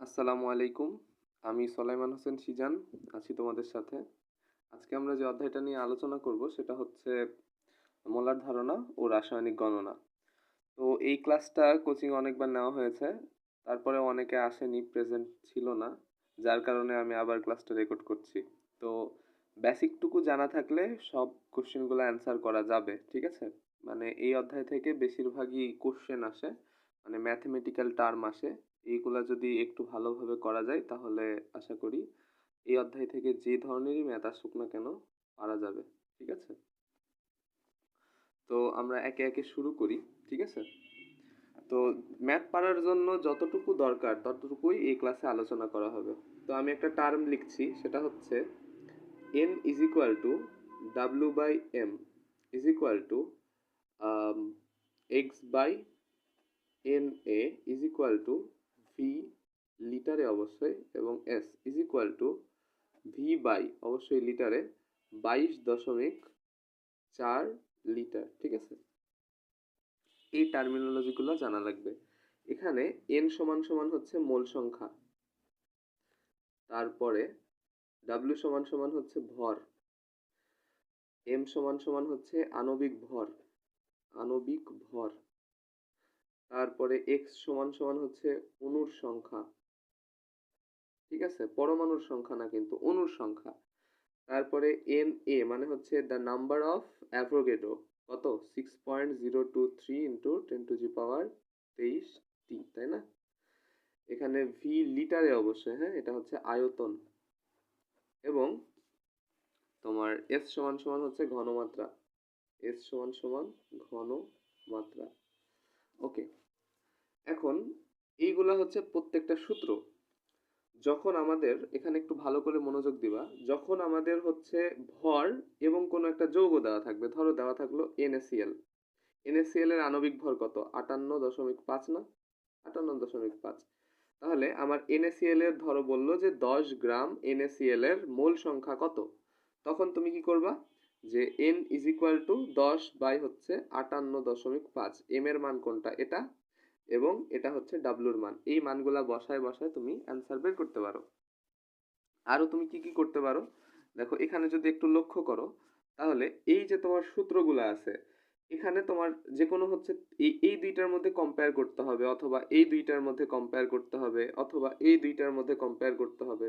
আসসালামু আলাইকুম। আমি সলাইমান হোসেন সিজান আছি তোমাদের সাথে। আজকে আমরা যে অধ্যায়টা নিয়ে আলোচনা করব সেটা হচ্ছে মোলার ধারণা ও রাসায়নিক গণনা। তো এই ক্লাসটা কোচিং অনেকবার নেওয়া হয়েছে তারপরে অনেকে আসেনি, প্রেজেন্ট ছিল না, যার কারণে আমি আবার ক্লাসটা রেকর্ড করছি। তো বেসিকটুকু জানা থাকলে সব কোশ্চেনগুলো অ্যান্সার করা যাবে, ঠিক আছে? মানে এই অধ্যায় থেকে বেশিরভাগই কোশ্চেন আসে মানে ম্যাথমেটিক্যাল টার্ম আসে এইগুলা যদি একটু ভালোভাবে করা যায়, তাহলে আশা করি এই অধ্যায় থেকে যে ধরনেরই ম্যাথ আসুক না কেন, পারা যাবে, ঠিক আছে? তো আমরা একে একে শুরু করি, ঠিক আছে? তো ম্যাথ পারার জন্য যতটুকু দরকার, ততটুকুই এই ক্লাসে আলোচনা করা হবে। তো আমি একটা টার্ম লিখছি, সেটা হচ্ছে N is equal to W by M is equal to X by N A is equal to V লিটারে অবশ্যই এবং S is equal to V by অবশ্যই লিটারে বাইশ দশমিক চার লিটার, ঠিক আছে? এই টার্মিনোলজিগুলো জানা লাগবে। এখানে এন সমান সমান হচ্ছে মোল সংখ্যা। তারপরে ডাব্লিউ সমান সমান হচ্ছে ভর। এম সমান সমান হচ্ছে আণবিক ভর। আণবিক ভর। তারপরে এক্স সমান সমান হচ্ছে অণুর সংখ্যা। ঠিক আছে? পরমাণুর সংখ্যা না কিন্তু অণুর সংখ্যা। তারপরে এন এ মানে হচ্ছে দ্য নাম্বার অফ অ্যাভোগেডো কত? Six point zero two three into ten to the power তেইশ টি তাই না? এখানে ভি লিটারে অবশ্যই হ্যাঁ? এটা হচ্ছে আয়তন। এবং তোমার এস সমান সমান হচ্ছে ঘনমাত্রা। এস সমান সমান ঘনমাত্রা। ওকে এখন এইগুলা হচ্ছে প্রত্যেকটা সূত্র। যখন আমাদের এখানে একটু ভালো করে মনোযোগ দিবা, যখন আমাদের হচ্ছে ভর এবং কোনো একটা যৌগ দেওয়া থাকবে, ধরো দেওয়া থাকল এনএসিএল এনএসিএল এর আণবিক ভর কত? আটান্ন দশমিক পাঁচ না? আটান্ন দশমিক পাঁচ। তাহলে আমার এনএসিএল এর ধরো বলল যে দশ গ্রাম এনএসিএল এর মোল সংখ্যা কত? তখন তুমি কি করবা? যে এন ইজ ইকুয়াল টু দশ বাই হচ্ছে আটান্ন দশমিক পাঁচ। এম এর মান কোনটা? এটা। এবং এটা হচ্ছে ডাব্লুর মান। এই মানগুলা বসায় বসায় তুমি অ্যান্সার বের করতে পারো। আরও তুমি কি কি করতে পারো? দেখো, এখানে যদি একটু লক্ষ্য করো, তাহলে এই যে তোমার সূত্রগুলো আছে, এখানে তোমার যে কোনো হচ্ছে এই এই দুইটার মধ্যে কম্পেয়ার করতে হবে, অথবা এই দুইটার মধ্যে কম্পেয়ার করতে হবে, অথবা এই দুইটার মধ্যে কম্পেয়ার করতে হবে।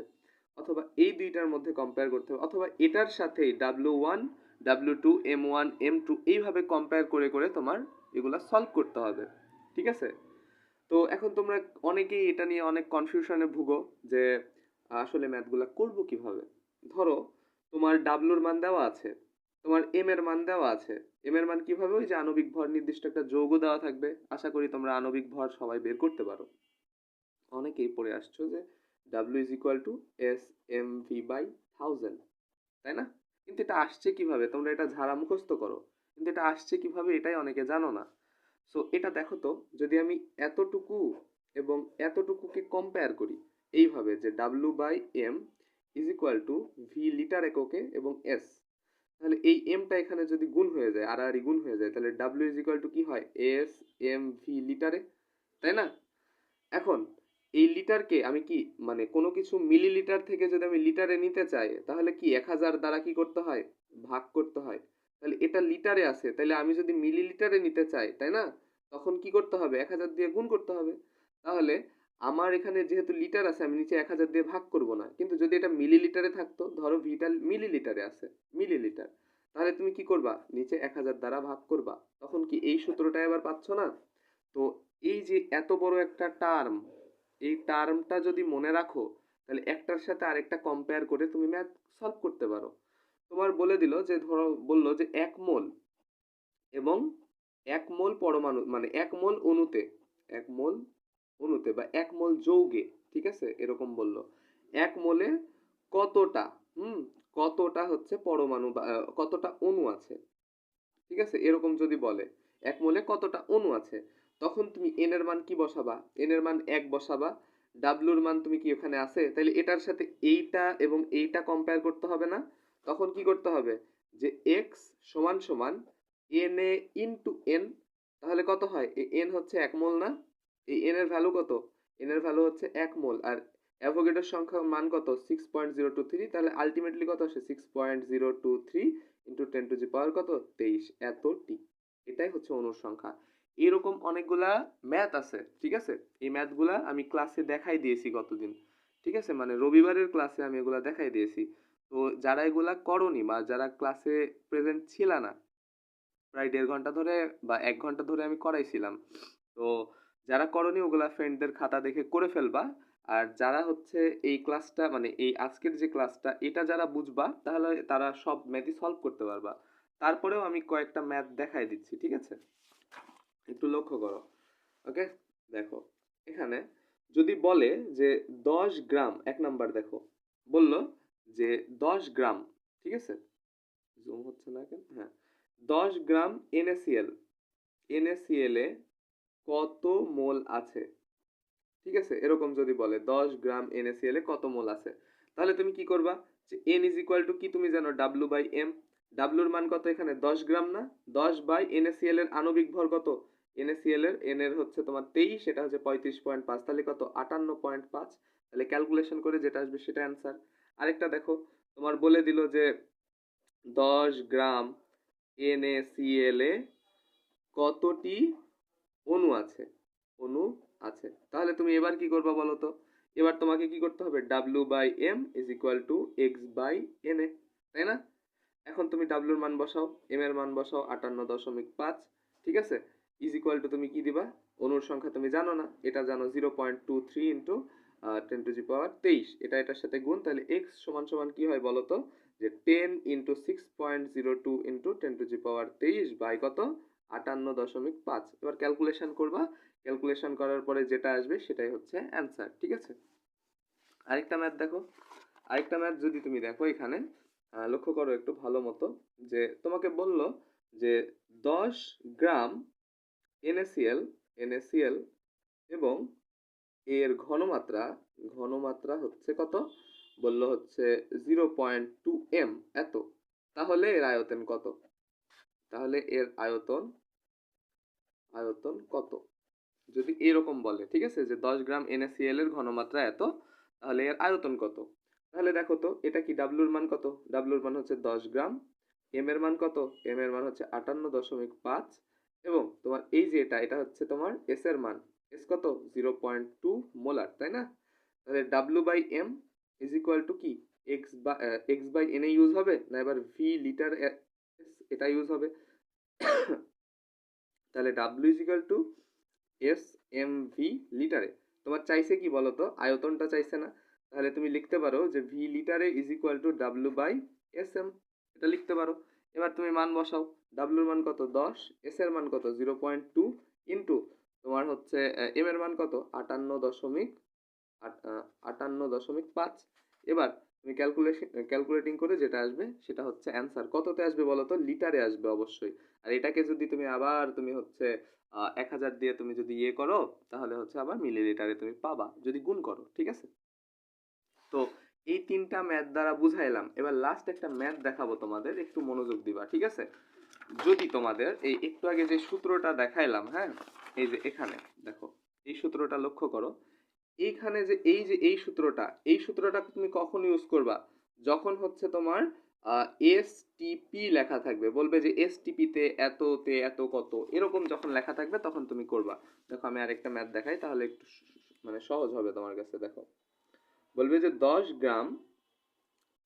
অথবা এই দুইটার মধ্যে কম্পেয়ার করতে হবে। অথবা এটার সাথেই W one W two M one M two এইভাবে কম্পেয়ার করে করে তোমার এগুলা সলভ করতে হবে। ঠিক আছে? তো এখন তোমরা অনেকেই এটা নিয়ে অনেক কনফিউশনে ভুগো যে, আসলে ম্যাথগুলো করব কীভাবে? ধরো, তোমার ডাব্লুর মান দেওয়া আছে, তোমার এম এর মান দেওয়া আছে এম এর মান কীভাবে? ওই যে আণবিক ভর নির্দিষ্ট একটা যৌগ দেওয়া থাকবে। আশা করি তোমরা আণবিক ভর সবাই বের করতে পারো। অনেকেই পড়ে আসছো যে W is equal to S M V by thousand তাই না? কিন্তু এটা আসছে কীভাবে? তোমরা এটা ঝাড়া মুখস্থ করো। কিন্তু এটা আসছে কীভাবে এটাই অনেকে জানো না। সো এটা দেখো তো, যদি আমি এতটুকু এবং এতটুকুকে কম্পেয়ার করি, এইভাবে যে W by M is equal to V litre এককে এবং এস তাহলে এই এমটা এখানে যদি গুণ হয়ে যায়, আর আর গুণ হয়ে যায়, তাহলে ডাব্লিউ ইজ ইকুয়াল টু কি হয়? এস এম ভি লিটারে তাই না? এখন এই লিটারকে আমি কি মানে কোনো কিছু মিলিলিটার থেকে যদি আমি লিটারে নিতে চাই, তাহলে কি এক হাজার দ্বারা কি করতে হয়? ভাগ করতে হয়। তাহলে এটা লিটারে আছে। তাহলে আমি যদি মিলিলিটারে নিতে চাই, তাই না? তখন কি করতে হবে? এক হাজার দিয়ে গুণ করতে হবে। তাহলে আমার এখানে যেহেতু লিটার আছে, আমি নিচে এক হাজার দিয়ে ভাগ করব না। কিন্তু যদি এটা মিলিলিটারে থাকতো, ধরো ভিটা মিলিলিটারে আছে মিলিলিটার তাহলে তুমি কি করবা? নিচে এক হাজার দ্বারা ভাগ করবা। তখন কি এই সূত্রটা এবার পাচ্ছ না? তো এই যে এত বড় একটা টার্ম এই টার্মটা যদি মনে রাখো, তাহলে একটার সাথে আরেকটা কম্পেয়ার করে তুমি ম্যাথ সলভ করতে পারো। তোমার বলে দিল যে ধরো, বলল যে এক মোল এবং এক মোল পরমাণু মানে এক মোল অণুতে, এক মোল অণুতে বা এক মোল যৌগে, ঠিক আছে? এরকম বলল। এক মোলে কতটা, হুম, কতটা হচ্ছে পরমাণু বা কতটা অণু আছে? ঠিক আছে? এরকম যদি বলে, এক মোলে কতটা অণু আছে? তখন তুমি এন এর মান কি বসাবা? এন এর মান এক বসাবা। ডাব্লুর মান তুমি কি ওখানে আছে? তাহলে এটার সাথে এইটা এবং এইটা কম্পেয়ার করতে হবে না। তখন কি করতে হবে? যে এক্স সমান সমান এন এ ইন্টু এন তাহলে কত হয়? এন হচ্ছে এক মোল না? এই এন এর ভ্যালু কত? এন এর ভ্যালু হচ্ছে এক মোল। আর অ্যাভোগেডোর সংখ্যা মান কত? Six point zero two three তাহলে আলটিমেটলি কত আসে? Six point zero two three into ten to the power কত? তেইশ। এত টি এটাই হচ্ছে অনুর সংখ্যা। এরকম অনেকগুলা ম্যাথ আছে, ঠিক আছে? এই ম্যাথগুলা আমি ক্লাসে দেখাই দিয়েছি গতদিন, ঠিক আছে? মানে রবিবারের ক্লাসে আমি এগুলা দেখাই দিয়েছি। তো যারা এগুলা করনি বা যারা ক্লাসে প্রেজেন্ট ছিল না, প্রায় দেড় ঘণ্টা ধরে বা এক ঘণ্টা ধরে আমি করাইছিলাম। তো যারা করনি ওগুলা ফ্রেন্ডদের খাতা দেখে করে ফেলবা। আর যারা হচ্ছে এই ক্লাসটা মানে এই আজকের যে ক্লাসটা এটা যারা বুঝবা, তাহলে তারা সব ম্যাথই সলভ করতে পারবা। তারপরেও আমি কয়েকটা ম্যাথ দেখাই দিচ্ছি, ঠিক আছে? একটু লক্ষ্য করো ওকে দেখো, এখানে যদি বলে যে দশ গ্রাম, এক নাম্বার দেখো, বলল যে দশ গ্রাম, ঠিক আছে? জুম হচ্ছে না কেন? হ্যাঁ দশ গ্রাম এনএসিএল এনএসিএল এ কত মোল আছে? ঠিক আছে? এরকম যদি বলে দশ গ্রাম এনএসিএল এ কত মোল আছে? তাহলে তুমি কি করবা? যে এন ইজ ইকুয়াল টু কি তুমি জানো? ডাব্লু বাই এম ডাব্লুর মান কত এখানে? দশ গ্রাম না? দশ বাই এনএসিএল এর আণবিক ভর কত? এনএসিএল এর এন এর হচ্ছে তোমার তেইশ, এটা হচ্ছে পঁয়ত্রিশ পয়েন্ট পাঁচ। তাহলে কত? আটান্ন পয়েন্ট পাঁচ। তাহলে ক্যালকুলেশন করে যেটা আসবে সেটা অ্যান্সার আরেকটা দেখো, তোমার বলে দিল যে দশ গ্রাম এনএসিএল এ কতটি অণু আছে? অণু আছে। তাহলে তুমি এবার কি করবা বলো তো? এবার তোমাকে কি করতে হবে? W by M is equal to X by N A তাই না? এখন তুমি ডাব্লুর মান বসাও এম এর মান বসাও, আটান্ন দশমিক পাঁচ, ঠিক আছে? ইজ ইকুয়াল টু তুমি কি দিবা? অনুর সংখ্যা তুমি জানো না, এটা জানো zero point two three into ten to the power তেইশ। এটা এটার সাথে গুণ, তাহলে এক্স সমান সমান কি হয় বলো তো? যে ten into six point zero two into ten to the power তেইশ বাই কত? আটান্ন দশমিক পাঁচ। এবার ক্যালকুলেশন করবা। ক্যালকুলেশন করার পরে যেটা আসবে সেটাই হচ্ছে অ্যান্সার ঠিক আছে? আরেকটা ম্যাথ দেখো। আরেকটা ম্যাথ যদি তুমি দেখো এখানে লক্ষ্য করো একটু ভালো মতো, যে তোমাকে বলল যে দশ গ্রাম এনএসিএল এনএসিএল এবং এর ঘনমাত্রা ঘনমাত্রা হচ্ছে কত? বলল হচ্ছে জিরো পয়েন্ট টু এম এত। তাহলে এর আয়তন কত? তাহলে এর আয়তন আয়তন কত? যদি এরকম বলে, ঠিক আছে? যে দশ গ্রাম এনএসিএল এর ঘনমাত্রা এত, তাহলে এর আয়তন কত? তাহলে দেখো তো, এটা কি ডাব্লুর মান কত? ডাব্লুর মান হচ্ছে দশ গ্রাম এম এর মান কত? এম এর মান হচ্ছে আটান্ন দশমিক পাঁচ এবং তোমার এই যে এটা এটা হচ্ছে তোমার এস এর মান। এস কত? জিরো পয়েন্ট টু মোলার, তাই না? তাহলে W by M is equal to কি? এক্স বা X by N A use হবে না এবার ভি লিটার এটা ইউজ হবে? তাহলে W is equal to S M V লিটারে তোমার চাইছে কি বলো তো আয়তনটা চাইছে না। তাহলে তুমি লিখতে পারো যে ভি লিটারে is equal to W by S M এটা লিখতে পারো। এবার তুমি মান বসাও। ডাব্লুর মান কত? দশ। এস এর মান কত? জিরো পয়েন্ট টু ইন্টু তোমার হচ্ছে এম এর মান কত? আটান্ন দশমিক আটান্ন দশমিক পাঁচ। এবার তুমি ক্যালকুলেশন ক্যালকুলেটিং করে যেটা আসবে, সেটা হচ্ছে অ্যান্সার কততে আসবে বলো তো? লিটারে আসবে অবশ্যই। আর এটাকে যদি তুমি আবার তুমি হচ্ছে এক হাজার দিয়ে তুমি যদি ইয়ে করো, তাহলে হচ্ছে আবার মিলিলিটারে তুমি পাবা। যদি গুণ করো, ঠিক আছে? তো এই তিনটা ম্যাথ দ্বারা বুঝাইলাম। এবার লাস্ট একটা ম্যাথ দেখাবো তোমাদের, একটু মনোযোগ দিবা, ঠিক আছে? যদি তোমাদের এই একটু আগে যে সূত্রটা দেখাইলাম হ্যাঁ এই যে এখানে, দেখো, এই সূত্রটা লক্ষ্য করো। এইখানে যে এই যে এই সূত্রটা এই সূত্রটা তুমি কখন ইউজ করবা? যখন হচ্ছে তোমার এস টিপি লেখা থাকবে, বলবে যে এস টিপিতে এততে এত কত, এরকম যখন লেখা থাকবে তখন তুমি করবা। দেখো, আমি আরেকটা ম্যাথ দেখাই, তাহলে একটু মানে সহজ হবে তোমার কাছে, দেখো। বলবে যে দশ গ্রাম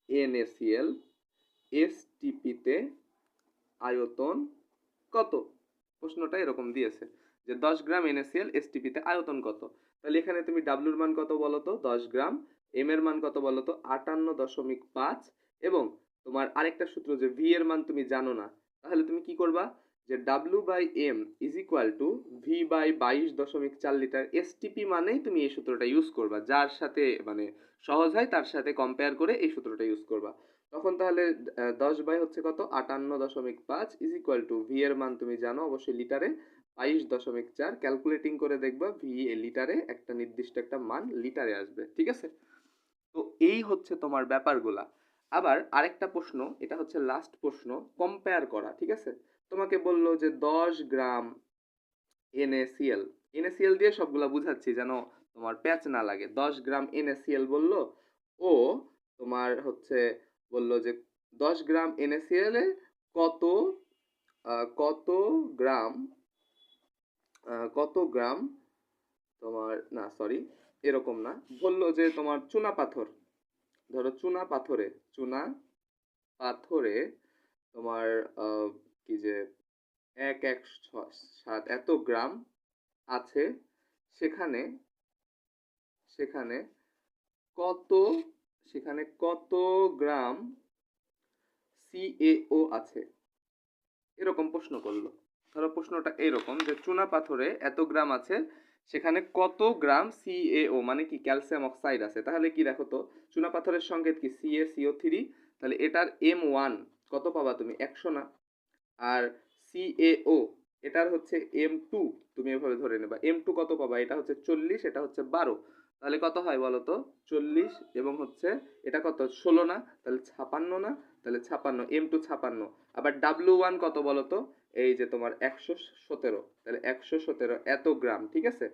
এনএসিএল এস টিপিতে আয়তন কত? প্রশ্নটা এরকম দিয়েছে যে দশ গ্রাম এনএসিএল এসটিপিতে আয়তন কত? তাহলে এখানে তুমি ডাব্লুর মান কত বলো তো? দশ গ্রাম। এম এর মান কত বলো তো? আটান্ন দশমিক পাঁচ। এবং তোমার আরেকটা সূত্র যে ভি এর মান তুমি জানো না, তাহলে তুমি কি করবা? যে W by M is equal to V by বাইশ দশমিক চার লিটার এসটিপি মানেই তুমি এই সূত্রটা ইউজ করবা। যার সাথে মানে সহজ হয়, তার সাথে কম্পেয়ার করে এই সূত্রটা ইউজ করবা। তখন তাহলে দশ বাই হচ্ছে কত? আটান্ন দশমিক পাঁচ ইজ ইকুয়াল টু ভি এর মান তুমি জানো অবশ্যই লিটারে। বাইশ দশমিক চার ক্যালকুলেটিং করে দেখবা ভি এ লিটারে একটা নির্দিষ্ট একটা মান লিটারে আসবে, ঠিক আছে? তো এই হচ্ছে তোমার ব্যাপারগুলা। আবার আরেকটা প্রশ্ন, এটা হচ্ছে লাস্ট প্রশ্ন কম্পেয়ার করা, ঠিক আছে? তোমাকে বলল যে দশ গ্রাম এনএসিএল এনএসিএল দিয়ে সবগুলা বুঝাচ্ছি যেন তোমার প্যাচ না লাগে। দশ গ্রাম এনএসিএল বলল, ও তোমার হচ্ছে বলল যে দশ গ্রাম এনএসিএল কত কত গ্রাম কত গ্রাম তোমার, না সরি এরকম না। বলল যে তোমার চুনা পাথর, ধরো চুনা পাথরে চুনা পাথরে তোমার কি যে এক এক সাত এত গ্রাম আছে সেখানে সেখানে কত সেখানে কত গ্রাম সিএও আছে? এরকম প্রশ্ন করল। ধরো প্রশ্নটা এরকম যে চুনা পাথরে এত গ্রাম আছে, সেখানে কত গ্রাম সিএও মানে কি ক্যালসিয়াম অক্সাইড আছে? তাহলে কি দেখো তো, চুনা পাথরের সংকেত কি? সিএ সিও থ্রি তাহলে এটার এম ওয়ান কত পাবা তুমি? একশো না? আর সিএও এটার হচ্ছে এম টু তুমি এভাবে ধরে নেবা। এম টু কত পাবা? এটা হচ্ছে চল্লিশ, এটা হচ্ছে বারো। তাহলে কত হয় বলো তো? চল্লিশ এবং হচ্ছে, এটা কত? ষোলো না? তাহলে ছাপান্ন না? তাহলে ছাপান্ন এম টু ছাপান্ন। আবার ডাব্লু ওয়ান কত বলো তো? এই যে তোমার একশো সতেরো। তাহলে একশো সতেরো, এত গ্রাম, ঠিক আছে?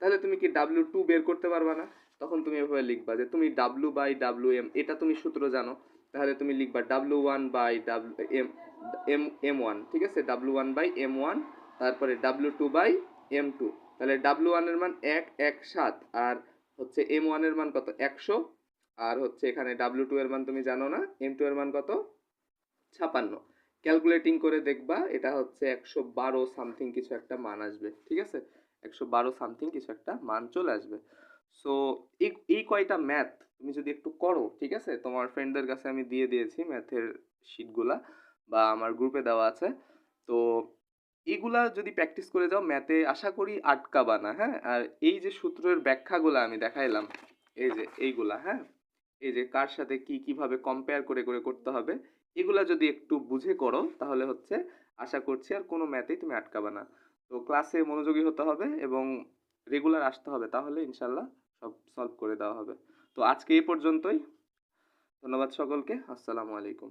তাহলে তুমি কি ডাব্লু টু বের করতে পারবা না? তখন তুমি এভাবে লিখবা যে তুমি ডাব্লু বাই ডাব্লু এম এটা তুমি সূত্র জানো। তাহলে তুমি লিখবা W one by W M M M one ঠিক আছে? W one by M one তারপরে W two by M two তাহলে ডাব্লু ওয়ানের মান এক এক, সাত, আর হচ্ছে এম ওয়ানের মান কত? একশো। আর হচ্ছে এখানে ডাব্লু টু এর মান তুমি জানো না? এম টু এর মান কত? ছাপান্ন। ক্যালকুলেটিং করে দেখবা, এটা হচ্ছে একশো বারো সামথিং কিছু একটা মান আসবে, ঠিক আছে? একশো বারো সামথিং কিছু একটা মান চলে আসবে। সো এই এই কয়টা ম্যাথ তুমি যদি একটু করো, ঠিক আছে? তোমার ফ্রেন্ডদের কাছে আমি দিয়ে দিয়েছি ম্যাথের শিটগুলা বা আমার গ্রুপে দেওয়া আছে। তো এগুলা যদি প্র্যাকটিস করে যাও ম্যাথে আশা করি আটকাবা না হ্যাঁ? আর এই যে সূত্রের ব্যাখ্যাগুলো আমি দেখাইলাম, এই যে এইগুলা হ্যাঁ? এই যে কার সাথে কি কীভাবে কম্পেয়ার করে করে করতে হবে, এগুলা যদি একটু বুঝে করো, তাহলে হচ্ছে আশা করছি আর কোনো ম্যাথেই তুমি আটকাবা না। তো ক্লাসে মনোযোগী হতে হবে এবং রেগুলার আসতে হবে, তাহলে ইনশাল্লাহ সব সলভ করে দেওয়া হবে। তো আজকে এই পর্যন্তই। ধন্যবাদ সকলকে। আসসালামু আলাইকুম।